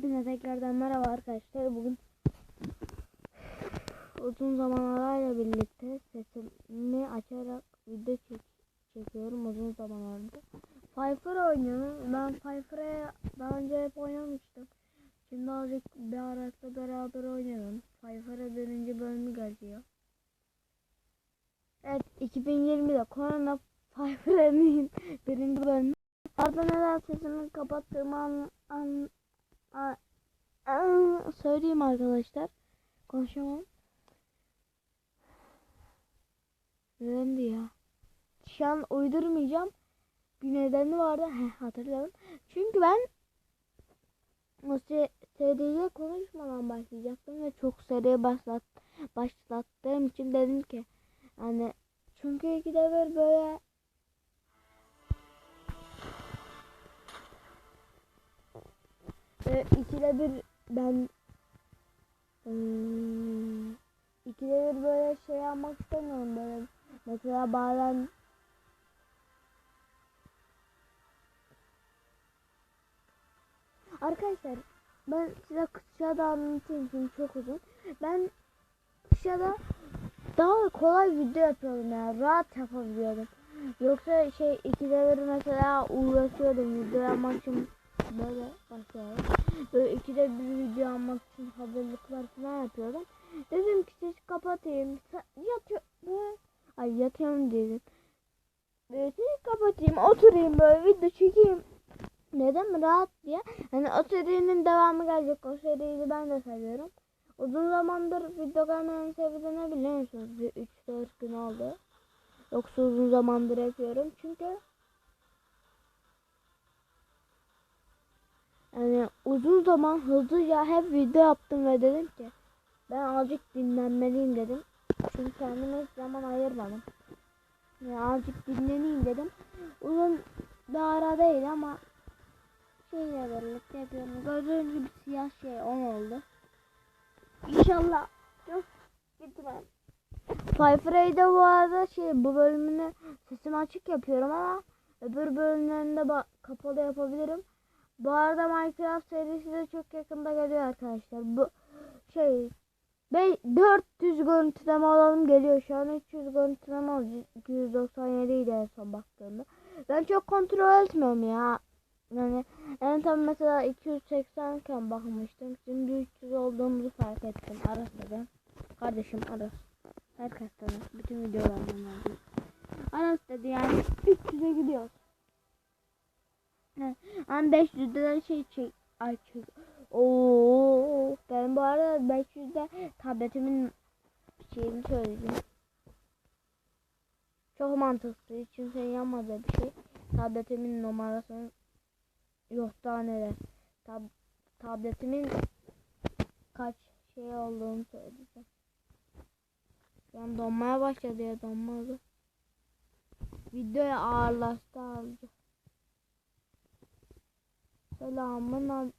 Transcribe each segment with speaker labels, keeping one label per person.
Speaker 1: Hepinize tekrardan merhaba arkadaşlar. Bugün uzun zaman arayla birlikte sesimi açarak video çek çekiyorum uzun zamanlarda. Pfeiffer oynuyorum. Ben Pfeiffer'e daha önce hep oynamıştım. Şimdi azıcık bir araçla beraber oynuyorum. Pfeiffer'e birinci bölümü geliyor. Evet 2020'de Korona Pfeiffer'in birinci bölümü. Arada neden sesimi kapattığımı an, an, söyleyeyim arkadaşlar. Konuşamam. Nedendi ya? Şu an uydurmayacağım. Bir nedeni vardı. Heh, hatırladım. Çünkü ben seriye konuşmadan başlayacaktım ve çok seri başlat başlattığım için dedim ki yani çünkü ikide bir böyle e, ikide bir ben hmm, ikide bir böyle şey yapmak istemiyorum böyle mesela bazen Arkadaşlar ben size kısaca da anlatayım çünkü çok uzun. Ben kısaca daha kolay video yapıyorum yani rahat yapabiliyorum. Yoksa şey ikide bir mesela uğraşıyordum video yapmak için böyle başlıyorum. Böyle ikide bir video yapmak için hazırlıklar falan yapıyordum. Dedim ki siz kapatayım. Yatıyor. Ay yatıyorum dedim. Böyle siz kapatayım oturayım böyle video çekeyim. Neden rahat diye. Hani o serinin devamı gelecek. O seriyi ben de seviyorum. Uzun zamandır video gelmeyen sebebi ne biliyor musunuz? Bir 3-4 gün oldu. Yoksa uzun zamandır yapıyorum. Çünkü yani uzun zaman hızlıca hep video yaptım ve dedim ki ben azıcık dinlenmeliyim dedim. Çünkü kendime zaman ayırmadım. Yani azıcık dinleneyim dedim. Uzun bir ara değil ama şeyle birlikte yapıyorum. Gördüğünüz gibi siyah şey 10 oldu. İnşallah. Yok gitmem. Pfeiffer'e bu arada şey bu bölümünü sesimi açık yapıyorum ama öbür bölümlerinde kapalı yapabilirim. Bu arada Minecraft serisi de çok yakında geliyor arkadaşlar. Bu şey Be 400 görüntüleme alalım geliyor. Şu an 300 görüntüleme olacak. 297 idi en son baktığımda. Ben çok kontrol etmiyorum ya. Yani en son mesela 280 iken bakmıştım. Şimdi 300 olduğumuzu fark ettim. Aras dedim. Kardeşim Aras. Herkes tanır. Bütün videolarımdan aldım. Aras dedi yani 300'e gidiyoruz. Yani 500'de de şey çek. Ay. Oo, ben bu arada 500'de tabletimin şeyini söyledim. Çok mantıklı. Hiç kimsenin yapmadığı bir şey. Tabletimin numarasını yok daha neler. Tab tabletimin kaç şey olduğunu söyleyeceğim. Yani donmaya başladı ya donmadı. Videoya ağırlaştı ağırlıca. Selamın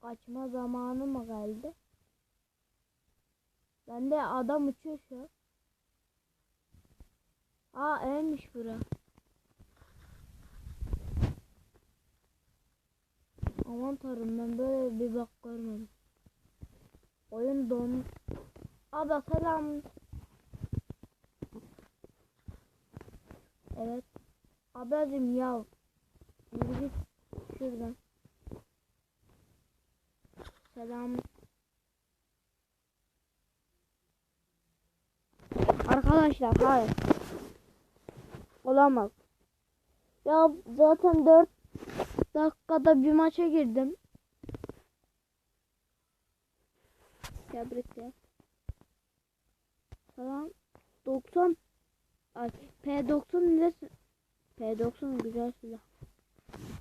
Speaker 1: kaçma zamanı mı geldi? Ben de adam uçuyor şu. Aa evmiş bura. Aman tanrım ben böyle bir bak görmedim. Oyun don. Abla selam. Evet. Ablacım ya. Yürü git şuradan. Selam. Arkadaşlar hayır. Olamaz. Ya zaten 4 dakikada bir maça girdim. Tebrikler. Tamam. 90 Ay P90 neresi? P90 güzel silah.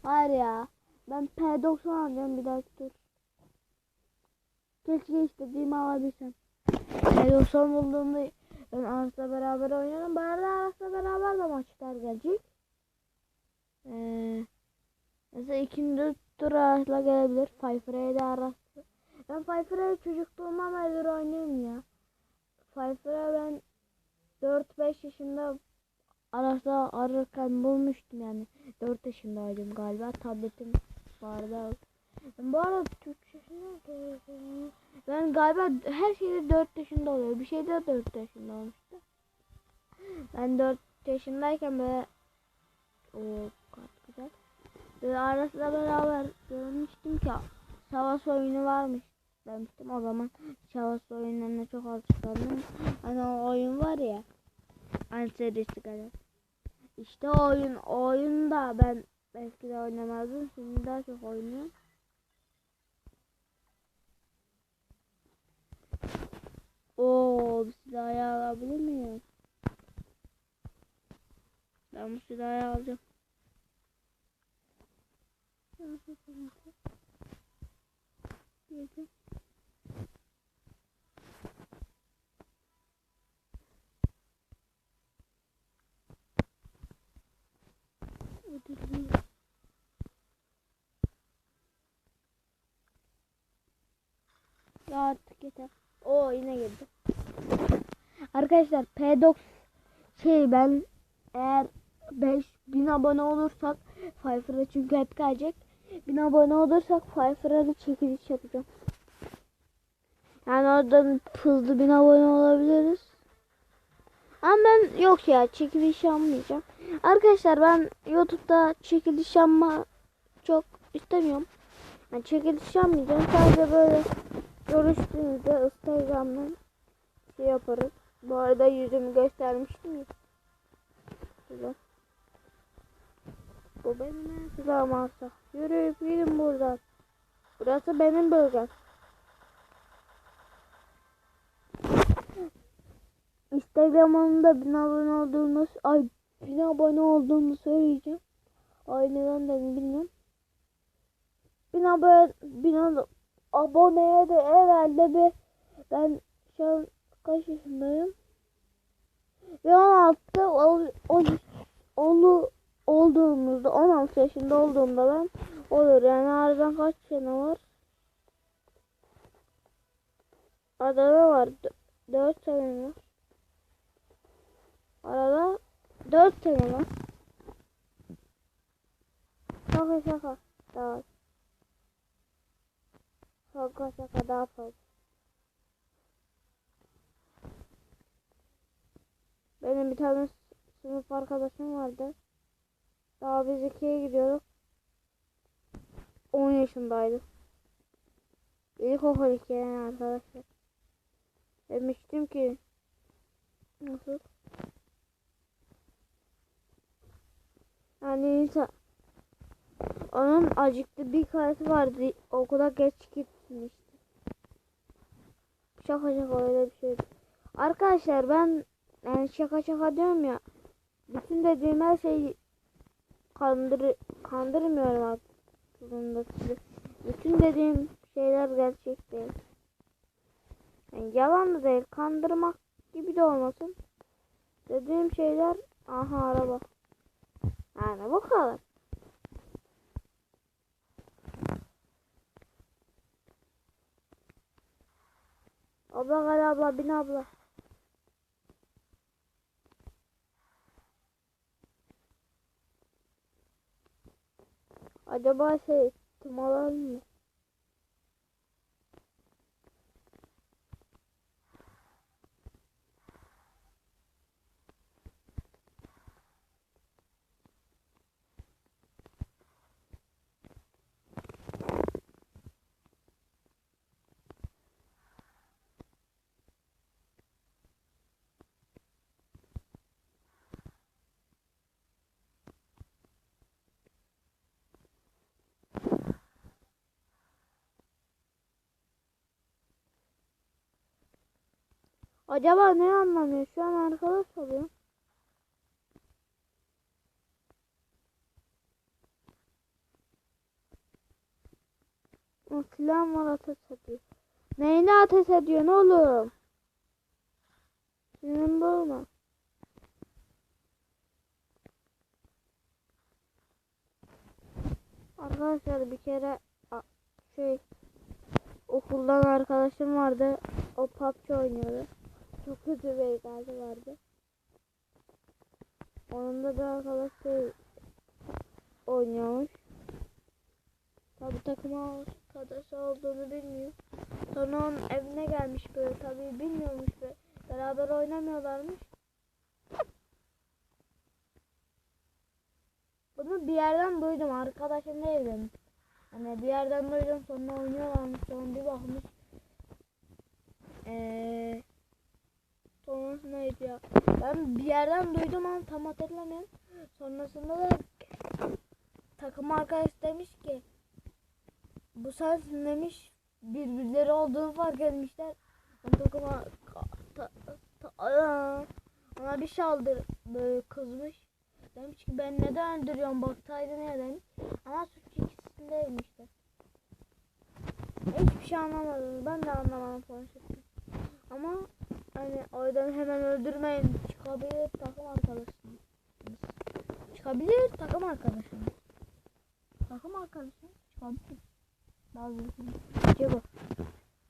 Speaker 1: Hayır ya. Ben P90 alacağım bir dakika dur. Keşke istediğimi alabilsem. P90 bulduğumda ben Aras'la beraber oynarım. Arada Aras'la beraber de maçlar gelecek. Ee, mesela ikinci tur Aras'la gelebilir. Pfeiffer'e de Aras'la. Ben Pfeiffer'e çocukluğumdan beri oynuyorum ya. Pfeiffer'e ben 4-5 yaşında Aras'la ararken bulmuştum yani. 4 yaşındaydım galiba. Tabletim vardı. Bu arada Türkçesini ben galiba her şeyde 4 yaşında oluyor. Bir şeyde 4 yaşında olmuştu. Ben 4 yaşındayken böyle o kat güzel. Böyle arasında beraber görmüştüm ki savaş oyunu varmış demiştim. O zaman savaş oyunlarına çok alışkandım. Hani o oyun var ya. Hani serisi kadar. İşte oyun, o oyunu da ben belki de oynamazdım. Şimdi daha çok oynuyorum. Oo, bu silahı alabilir miyim? Ben bu silahı alacağım. Yedim. Ödüllü. Ya artık yeter. O yine geldi. Arkadaşlar P90 şey ben eğer 5000 abone olursak Pfeiffer'a çünkü hep gelecek. 1000 abone olursak Pfeiffer'a da çekiliş yapacağım. Yani oradan hızlı 1000 abone olabiliriz. Ama ben yok ya çekiliş yapmayacağım. Arkadaşlar ben YouTube'da çekiliş yapma çok istemiyorum. Yani çekiliş yapmayacağım. Sadece böyle görüştüğünüzde Instagram'dan şey yaparız. Bu arada yüzümü göstermiştim ya. Güzel. Bu benim en silahım alsa. Yürüyüp gidin buradan. Burası benim bölgem. Instagram'ımda bin abone olduğumu, ay bin abone olduğumu söyleyeceğim. Ay neden dedim bilmiyorum. Bin abone, bin ab- aboneye de herhalde bir ben şu an kaç yaşındayım? Ve 16 ol, ol, olu, olduğumuzda 16 yaşında olduğumda ben olur yani aradan kaç sene var? Arada var 4 sene var. Arada 4 sene var. Şaka şaka daha Şaka şaka daha fazla. Benim bir tane sınıf arkadaşım vardı. Daha biz ikiye gidiyorduk. 10 yaşındaydı. İlkokul ikiye yani arkadaşlar. Demiştim ki nasıl? Yani insan onun acıklı bir karısı vardı. Okula geç gitmişti. Şaka şaka öyle bir şeydi. Arkadaşlar ben yani şaka şaka diyorum ya. Bütün dediğim her şeyi kandır kandırmıyorum aslında sizi. Bütün dediğim şeyler gerçek değil. Yani yalan da değil. Kandırmak gibi de olmasın. Dediğim şeyler aha araba. Yani bu kadar. Abla gel abla bin abla. Acaba şey tumalar mı? Acaba ne anlamıyor? Şu an arkadaş oluyor. Silahım var ateş ediyor. Neyine ateş ediyorsun oğlum? Senin bozma. Arkadaşlar bir kere şey okuldan arkadaşım vardı. O PUBG oynuyordu. Çok kötü bir ekranı vardı. Onun da arkadaş şey oynuyormuş. Tabi takım arkadaşı olduğunu bilmiyor. Sonra onun evine gelmiş böyle tabi bilmiyormuş ve beraber oynamıyorlarmış. Bunu bir yerden duydum arkadaşım değil benim. Hani bir yerden duydum sonra oynuyorlarmış sonra bir bakmış. Eee sonrası neydi ya? Ben bir yerden duydum ama tam hatırlamıyorum. Sonrasında da takım arkadaş demiş ki bu sensin demiş birbirleri olduğunu fark etmişler. Takıma ta, ta, aa, ona bir şaldır böyle kızmış. Demiş ki ben neden öldürüyorum baksaydın ya demiş. Ama suç ikisindeymişler. Hiçbir şey anlamadım. Ben de anlamadım konuşurken. Ama hani oradan hemen öldürmeyin. Çıkabilir takım arkadaşınız. Çıkabilir takım arkadaşınız. Takım arkadaşınız çıkabilir. Bazı şey bu.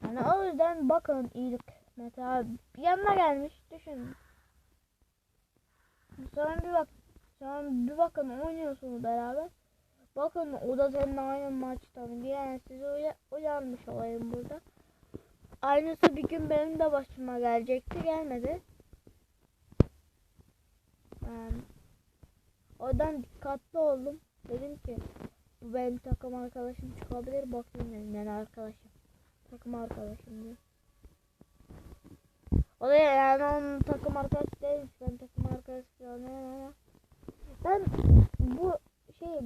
Speaker 1: Yani o yüzden bakın iyilik. Mesela yanına gelmiş düşünün. Sonra bir bak sonra bir bakın oynuyorsunuz beraber. Bakın o da seninle aynı maçtan. Yani sizi uya uyanmış olayım burada. Aynısı bir gün benim de başıma gelecekti. Gelmedi. Yani oradan dikkatli oldum. Dedim ki bu benim takım arkadaşım çıkabilir. Bakayım dedim. Yani arkadaşım. Takım arkadaşım diyor. O da yani onun takım arkadaşı değil. Ben takım arkadaşı planlıyorum ama ben bu şey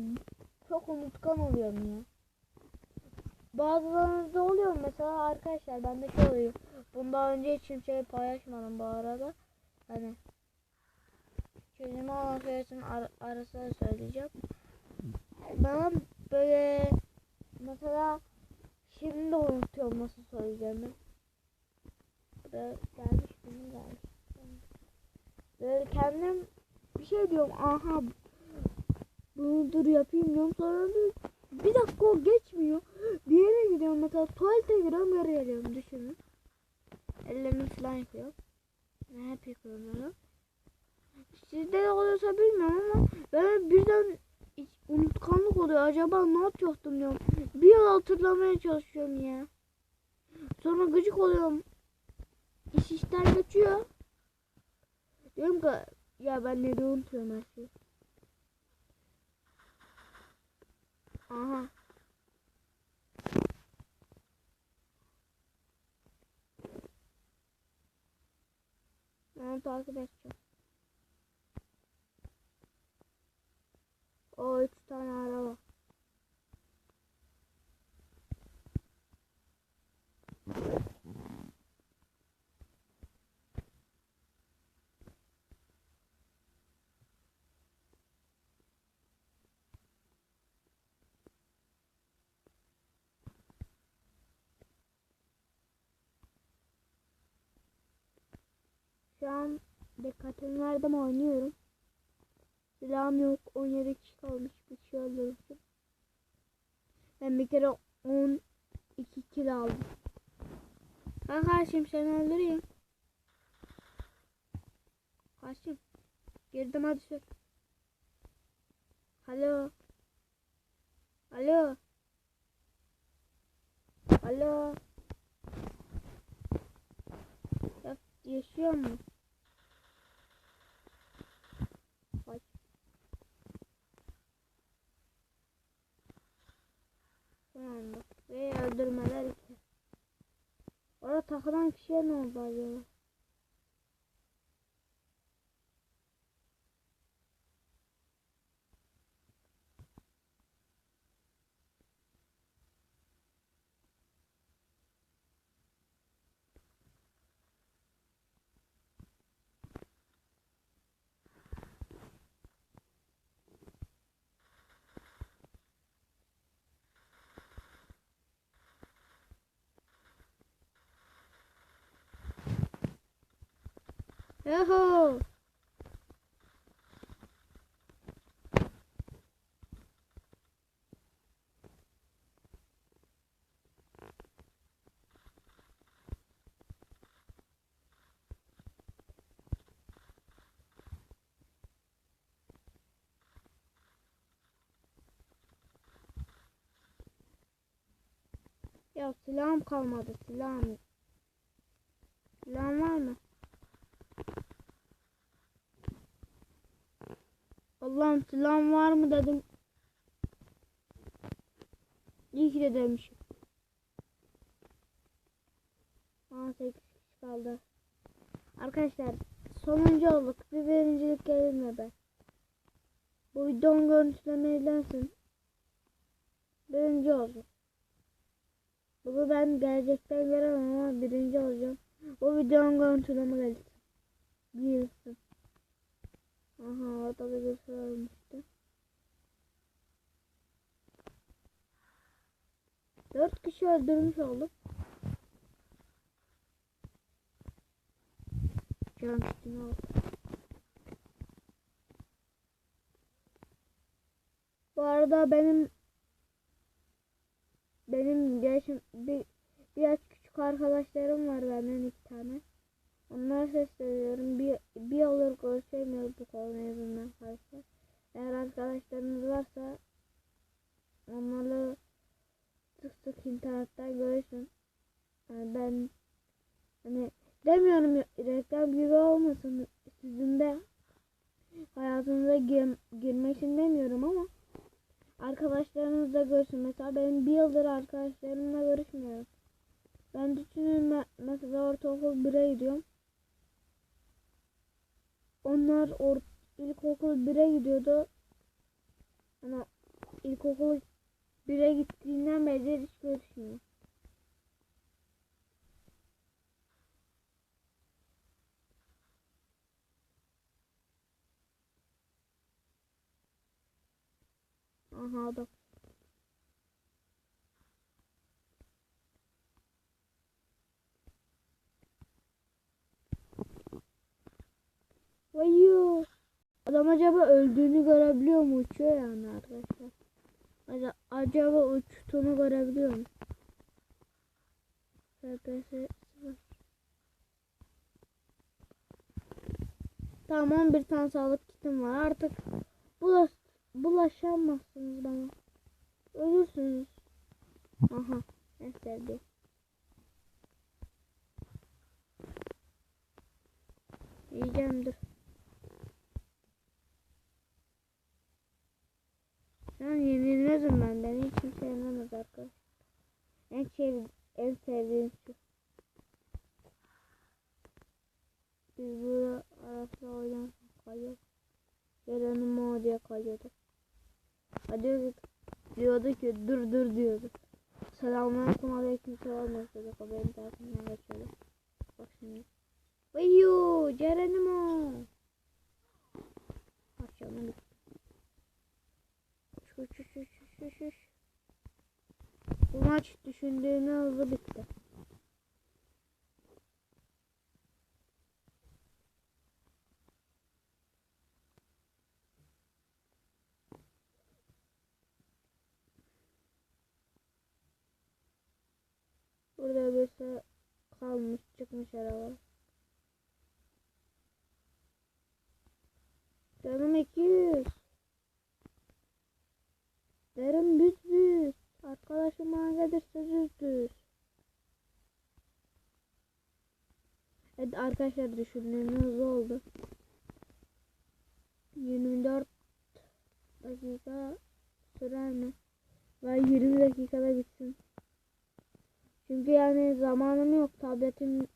Speaker 1: çok unutkan oluyorum ya. Bazılarınızda oluyor mesela arkadaşlar bende şey oluyor. Bundan önce hiç kimseye paylaşmadım bu arada. Hani kelime olan söylesin ar arasında söyleyeceğim. Ben böyle mesela şimdi unutuyorum nasıl söyleyeceğimi. Buraya gelmiş mi gelmiş. Böyle kendim bir şey diyorum aha bunu dur yapayım diyorum sonra bir, bir dakika o geçmiyor. Bir yere gidiyorum mesela tuvalete giriyorum geri geliyorum düşünün. Ellerimi falan yıkıyorum. Ne hep yıkıyorum. Sizde de oluyorsa bilmiyorum ama ben birden unutkanlık oluyor. Acaba ne yapacaktım diyorum. Bir yıl hatırlamaya çalışıyorum ya. Sonra gıcık oluyorum. İş işler geçiyor. Diyorum ki ya ben ne unutuyorum her şeyi. Aha. Onu takip edeceğim. O üç tane araba. Şu an dikkatimi verdim oynuyorum. Silahım yok. 17 kişi kalmış. Bir şey öldürürsün. Ben bir kere 12 kill aldım. Ben karşıyım seni öldüreyim. Karşıyım. Girdim hadi sür. Alo. Alo. Alo. Ya, yaşıyor mu? Bak. Bak. Ve öldürmeler iki. Orada takılan kişiye ne oldu acaba? Yuhu. Ya silahım kalmadı silahım. Silahım var mı? Allah'ım silahım var mı dedim. İyi ki de demişim. Aa 8 kişi kaldı. Arkadaşlar sonuncu olduk. Bir birincilik gelir be? Bu videonun görüntülerini izlensin. Birinci olsun. Bunu ben gelecekten göremem ama birinci olacağım. Bu videonun görüntüleme gelsin. Girsin. Aha orada bir şey olmuştu. Dört kişi öldürmüş olduk. Can üstüne oldu. Bu arada benim benim yaşım bir biraz küçük arkadaşlarım var benden iki tane. Onlara sesleniyorum. Bir, bir olur görüşemiyoruz bu yüzünden arkadaşlar. Eğer arkadaşlarınız varsa onlarla sık sık internetten görüşün. Yani ben hani demiyorum ya, reklam gibi olmasın sizin de hayatınıza gir, girmek için demiyorum ama arkadaşlarınızla görüşün. Mesela benim bir yıldır arkadaşlarımla görüşmüyorum. Ben düşünün me- mesela ortaokul 1'e gidiyorum. Onlar or ilkokul 1'e gidiyordu. Ama ilkokul 1'e gittiğinden beri hiç görüşmüyor. Aha adam. Vayu. Adam acaba öldüğünü görebiliyor mu? Uçuyor yani arkadaşlar. Acaba, uçtuğunu görebiliyor mu? FPS. Tamam 11 tane sağlık kitim var. Artık bulaş, bulaşamazsınız bana. Ölürsünüz. Aha. En sevdiğim. Yiyeceğim dur. Şu an yenilmezim ben. Beni hiç kimse yenemez arkadaş. En, sev en sevdiğim şu. Biz burada arasında oynarsın kayıyor. Geronimo diye kayıyorduk. Hadi diyordu ki dur dur diyordu. Selamünaleyküm aleyküm selam dedik. O benim tarafımdan geçiyordu. Bak şimdi. Vayu Geronimo. Maç düşündüğüne hızlı bitti. Burada birisi kalmış çıkmış araba. Canım 200. Derim büz büz. Arkadaşım gelirse düz düz. Evet arkadaşlar düşündüğüm hızlı oldu. 24 dakika sürer mi? Ve 20 dakikada bitsin. Çünkü yani zamanım yok. Tabletim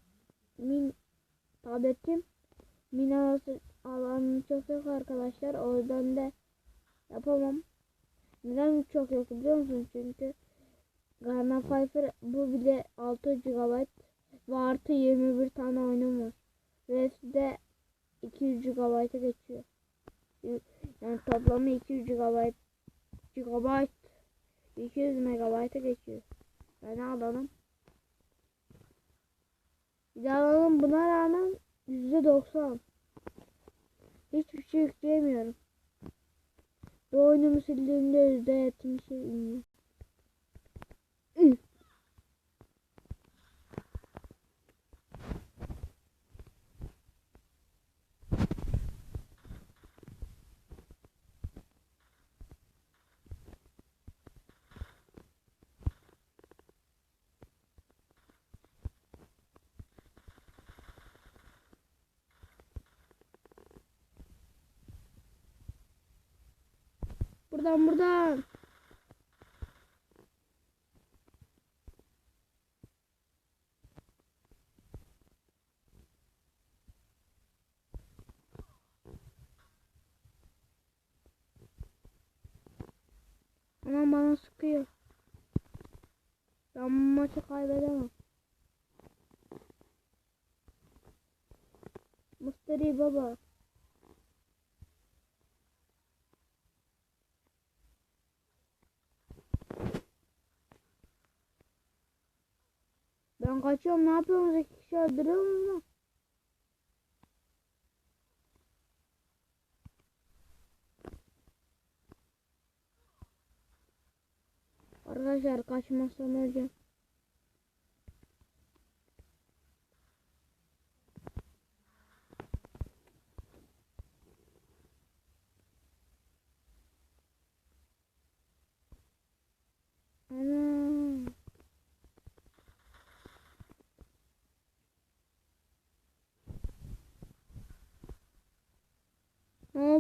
Speaker 1: min tabletim min alanı çok yok arkadaşlar. O yüzden de yapamam. Neden çok yok biliyor musun? Çünkü Garna Pfeiffer bu bile 6 GB ve artı 21 tane oyunum var. Ve de 200 GB'a geçiyor. Yani toplamı 200 GB GB 200 MB'a geçiyor. Ben alalım. Bir alalım buna rağmen %90. Hiçbir şey yükleyemiyorum. Bu oyunumu sildiğimde %70'e iniyor. Buradan buradan. Anam bana sıkıyor. Ben maçı kaybedemem. Musteri baba. Ben kaçıyorum. Ne yapıyorsunuz? İki kişi öldürüyor lan? Arkadaşlar kaçmazsam öleceğim.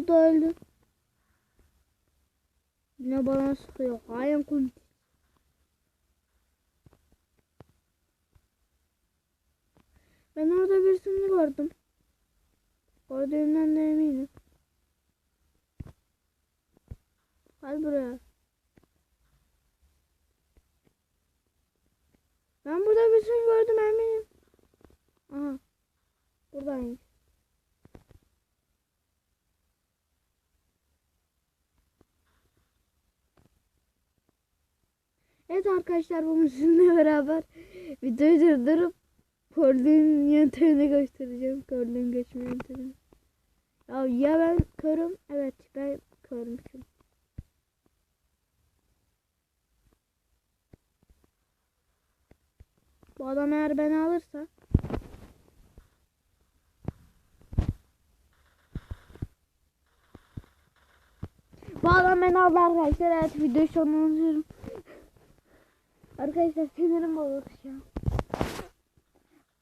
Speaker 1: Ne oldu öldü? Yine bana sıkıyor. Hain kunt. Ben orada birisini gördüm. Gördüğümden de eminim. Gel buraya. Ben burada birisini gördüm eminim. Aha. Buradaymış. Evet arkadaşlar bugün sizinle beraber videoyu durdurup körlüğün yöntemini göstereceğim. Körlüğün geçme yöntemini. Ya, ya ben körüm. Evet ben körmüşüm. Bu adam eğer beni alırsa Bu adam beni aldı arkadaşlar. Evet videoyu sonlandırıyorum. Arkadaşlar sinirim bozuldu şu an.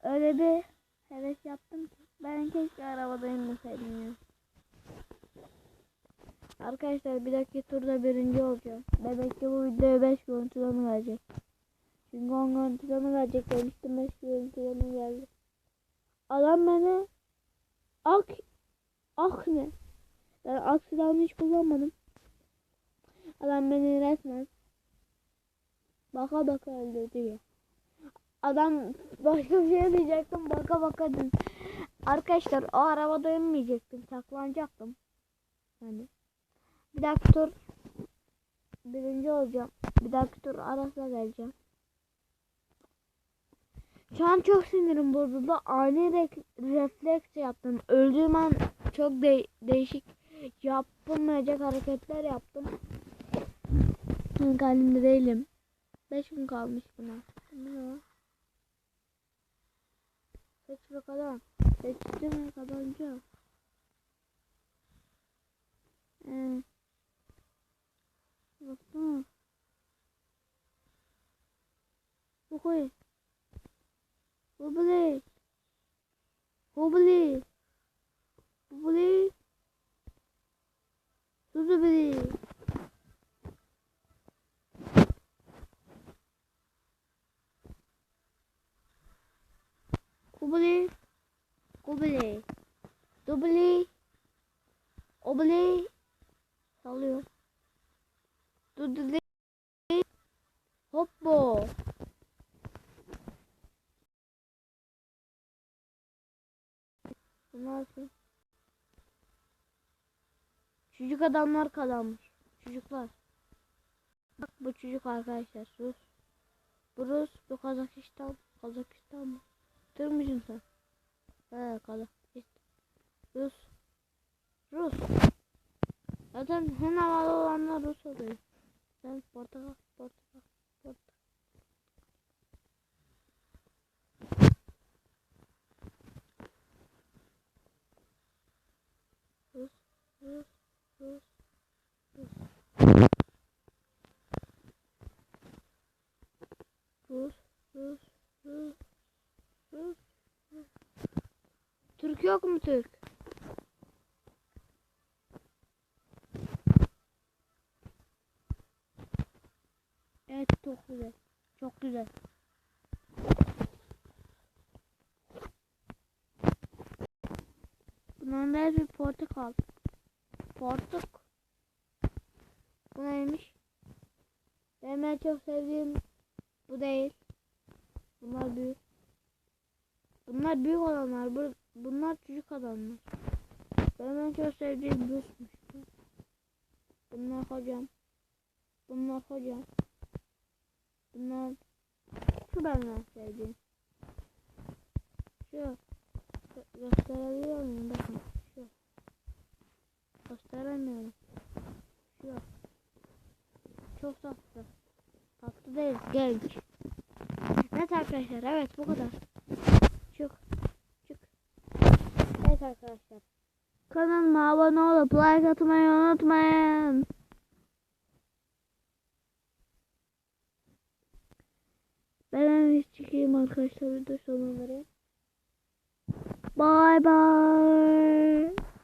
Speaker 1: Öyle bir heves yaptım ki. Ben keşke arabada inmeseydim ya. Arkadaşlar bir dahaki turda birinci olacağım. Ki bu videoya 5 görüntüleme gelecek. Çünkü 10 görüntüleme gelecek demiştim 5 görüntüleme geldi. Adam beni ak ak ne? Ben ak silahını hiç kullanmadım. Adam beni resmen baka baka öldürdü ya. Adam başka bir şey diyecektim baka baka dedim. Arkadaşlar o arabada inmeyecektim saklanacaktım. Yani bir dahaki tur birinci olacağım. Bir dahaki tur arasına geleceğim. Şu an çok sinirim bozuldu. Ani re- refleks yaptım. Öldüğüm an çok de- değişik yapılmayacak hareketler yaptım. İlk halimde değilim. 5 gün kalmış buna. Bu ne lan? Seçme kadar. Seçtim kazanca. Ee. Baksana. Bu koy. Hubli. Hubli. Hubli. Hubli. Hubli. Dubli. Obli. Sallıyor. Dudli. Hoppo. Bu nasıl? Çocuk adamlar kazanmış. Çocuklar. Bak bu çocuk arkadaşlar. Rus. Bu Rus. Bu Kazakistan. Kazakistan mı? Müsün sen? He Kazakistan. Rus. Rus. Zaten en havalı olanlar Rus oluyor. Portakal, portakal, portakal. Rus, Rus, Rus, Rus. Rus, Rus, Rus, Rus, Rus. Türk yok mu Türk? çok güzel. Çok güzel. Bunların da hepsi portakal. Portuk. Bu neymiş? Benim en çok sevdiğim bu değil. Bunlar büyük. Bunlar büyük olanlar. Bu, bunlar küçük olanlar. Benim en çok sevdiğim büyükmüş. Bunlar hocam. Bunlar hocam. Bunlar şu benim en sevdiğim. Şu. Gö- Gösterebiliyor muyum? Bakın. Şu. Gösteremiyorum. Şu. Çok tatlı. Tatlı değil. Genç. Evet arkadaşlar. Evet bu kadar. Evet arkadaşlar. Kanalıma abone olup like atmayı unutmayın. Ben en iyisi çıkayım arkadaşlar. Bir de vereyim. Bye bye.